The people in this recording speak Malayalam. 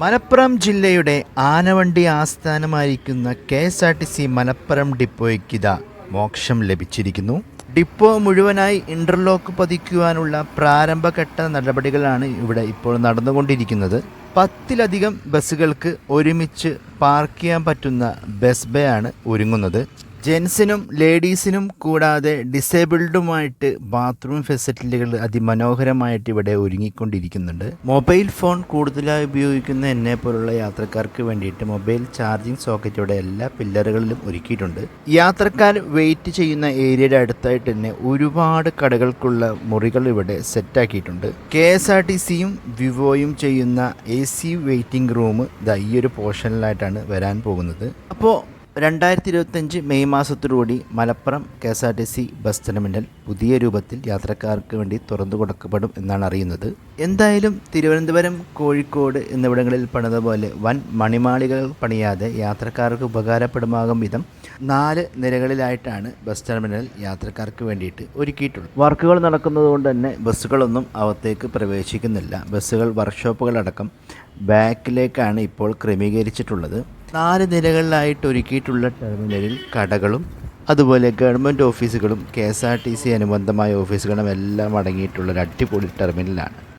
മലപ്പുറം ജില്ലയുടെ ആനവണ്ടി ആസ്ഥാനമായിരിക്കുന്ന K S R T C Malappuram ഡിപ്പോയ്ക്കിത മോക്ഷം ലഭിച്ചിരിക്കുന്നു. ഡിപ്പോ മുഴുവനായി ഇന്റർലോക്ക് പതിക്കുവാനുള്ള പ്രാരംഭഘട്ട നടപടികളാണ് ഇവിടെ ഇപ്പോൾ നടന്നുകൊണ്ടിരിക്കുന്നത്. പത്തിലധികം ബസ്സുകൾക്ക് ഒരുമിച്ച് പാർക്ക് ചെയ്യാൻ പറ്റുന്ന ബസ് ബേ ആണ് ഒരുങ്ങുന്നത്. ജെൻസിനും ലേഡീസിനും കൂടാതെ ഡിസേബിൾഡുമായിട്ട് ബാത്റൂം ഫെസിലിറ്റികൾ അതിമനോഹരമായിട്ട് ഇവിടെ ഒരുങ്ങിക്കൊണ്ടിരിക്കുന്നുണ്ട്. മൊബൈൽ ഫോൺ കൂടുതലായി ഉപയോഗിക്കുന്ന എന്നെ പോലുള്ള യാത്രക്കാർക്ക് വേണ്ടിയിട്ട് മൊബൈൽ ചാർജിംഗ് സോക്കറ്റ് ഇവിടെ എല്ലാ പില്ലറുകളിലും ഒരുക്കിയിട്ടുണ്ട്. യാത്രക്കാർ വെയിറ്റ് ചെയ്യുന്ന ഏരിയയുടെ അടുത്തായിട്ട് തന്നെ ഒരുപാട് കടകൾക്കുള്ള മുറികൾ ഇവിടെ സെറ്റാക്കിയിട്ടുണ്ട്. കെ എസ് ആർ ടി സിയും വിവോയും ചെയ്യുന്ന എ സി വെയിറ്റിംഗ് റൂം ഈ ഒരു പോർഷനിലായിട്ടാണ് വരാൻ പോകുന്നത്. അപ്പോൾ രണ്ടായിരത്തി ഇരുപത്തഞ്ച് May മാസത്തോടുകൂടി Malappuram K S R T C bus terminal പുതിയ രൂപത്തിൽ യാത്രക്കാർക്ക് വേണ്ടി തുറന്നു കൊടുക്കപ്പെടും എന്നാണ് അറിയുന്നത്. എന്തായാലും തിരുവനന്തപുരം കോഴിക്കോട് എന്നിവിടങ്ങളിൽ പണിത പോലെ വൻ മണിമാളികൾ പണിയാതെ യാത്രക്കാർക്ക് ഉപകാരപ്പെടുമാകും വിധം നാല് നിരകളിലായിട്ടാണ് ബസ് ടെർമിനൽ യാത്രക്കാർക്ക് വേണ്ടിയിട്ട് ഒരുക്കിയിട്ടുള്ളത്. വർക്കുകൾ നടക്കുന്നത് കൊണ്ട് തന്നെ ബസ്സുകളൊന്നും അകത്തേക്ക് പ്രവേശിക്കുന്നില്ല. ബസ്സുകൾ വർക്ക്ഷോപ്പുകളടക്കം ബാക്കിലേക്കാണ് ഇപ്പോൾ ക്രമീകരിച്ചിട്ടുള്ളത്. നാല് നിലകളിലായിട്ട് ഒരുക്കിയിട്ടുള്ള ടെർമിനലിൽ കടകളും അതുപോലെ ഗവൺമെന്റ് ഓഫീസുകളും K S R T C അനുബന്ധമായ ഓഫീസുകളും എല്ലാം അടങ്ങിയിട്ടുള്ള ഒരു അടിപൊളി ടെർമിനലാണ്.